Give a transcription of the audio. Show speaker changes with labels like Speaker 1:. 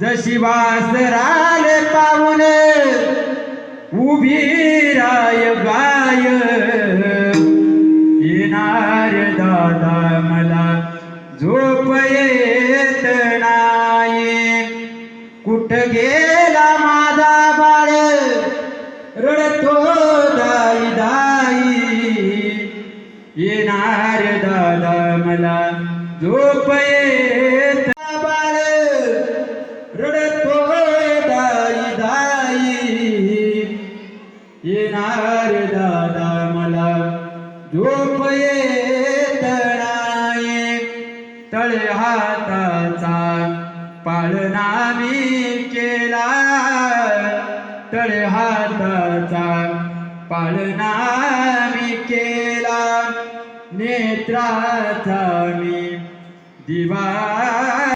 Speaker 1: जशी वासराल पाहून उभी राय गाय येणार दादा मला झोप येत नाही. कुठ गेला माझा बाळ? रडतो दाई दाई. येणार दादा मला झोप येत येणार दादा मला. झोप येत नाही. तळे हाताचा पाळणा मी केला. तळे हाताचा पाळणा मी केला. नेत्राचा मी दिवा